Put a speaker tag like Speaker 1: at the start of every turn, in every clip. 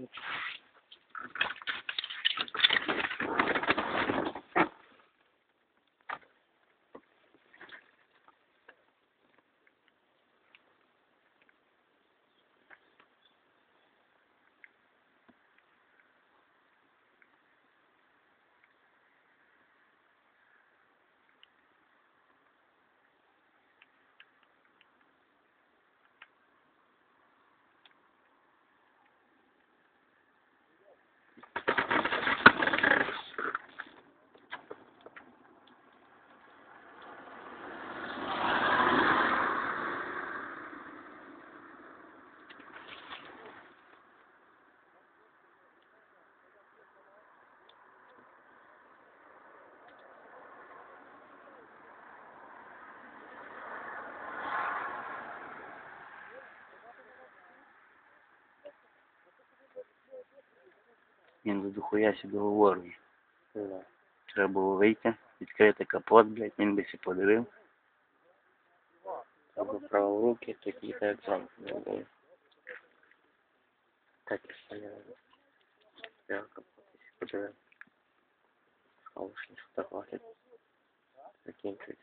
Speaker 1: Peace. Він за дохуя себе говорить. Yeah. Треба було вийти, відкрити капот, блядь, він би сі подивив. Або право руки, такі так сам. Так і стояли. Я капот сі подивив. Хаушні фотографії. Закінчується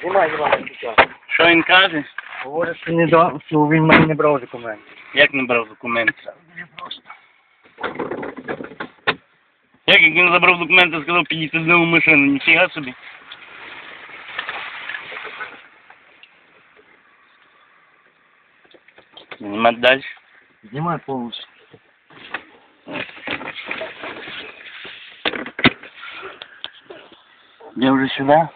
Speaker 2: Знімай, знімай, зараз.
Speaker 1: Що він каже?
Speaker 2: Говорить, що, не до... що він мене не брав документи.
Speaker 1: Як не брав документи? Як як він забрав документи, сказав, підійти знову в машину, ніфіга собі. Знімати далі.
Speaker 2: Знімай повністю.
Speaker 1: Я вже сюди.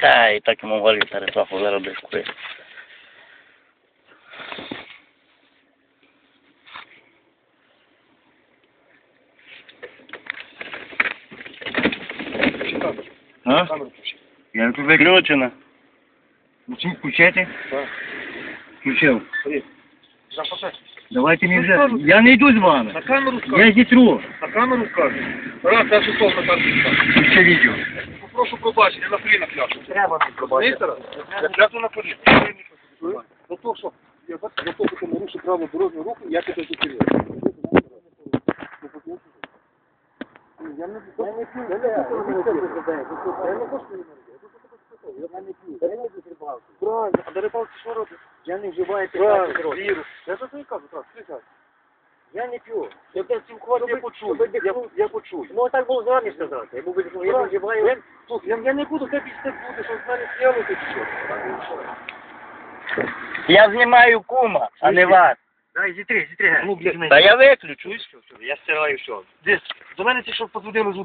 Speaker 1: Та, і так йому пересохло, зараз без кури. А?
Speaker 2: Я не туди
Speaker 1: Виключено.
Speaker 2: Чим включати?
Speaker 3: Так.
Speaker 2: Включив.
Speaker 3: Запасай.
Speaker 2: Давайте мені вже.
Speaker 3: скажу.
Speaker 2: Я не йду з вами.
Speaker 3: На камеру
Speaker 2: Я
Speaker 3: скажу.
Speaker 2: зітру.
Speaker 3: На камеру скажу. Раз, я ще на камеру скажу.
Speaker 2: Ще відео.
Speaker 3: Попрошу пробачення, на коліна кляшу.
Speaker 2: Треба не
Speaker 3: раз? Я кляту на коліна. За то, що я бачу, за то, що ти нарушив право дорожнього руху, я тебе зупинив. Я не я не п'ю. Я не хочу. Я не хочу. Я не п'ю. Я не п'ю. Правильно. А до рибалки що робить?
Speaker 2: Я не вживаю
Speaker 3: Правильно. Вірус. Я за це і кажу, так, слухай.
Speaker 2: Я не п'ю.
Speaker 3: Я тебе хватить, я почую. Я, я почую.
Speaker 2: Ну так було зрані сказати. Я був я не
Speaker 3: Я,
Speaker 2: вживаю.
Speaker 3: я, я не буду, ти пісти буде, що з мене сняло ти що.
Speaker 1: Я знімаю кума, а не вас.
Speaker 2: Дай зітри, зітри.
Speaker 3: Ну,
Speaker 1: Та я виключу.
Speaker 2: Я стираю все.
Speaker 3: Десь, до мене ті, що подзвонили з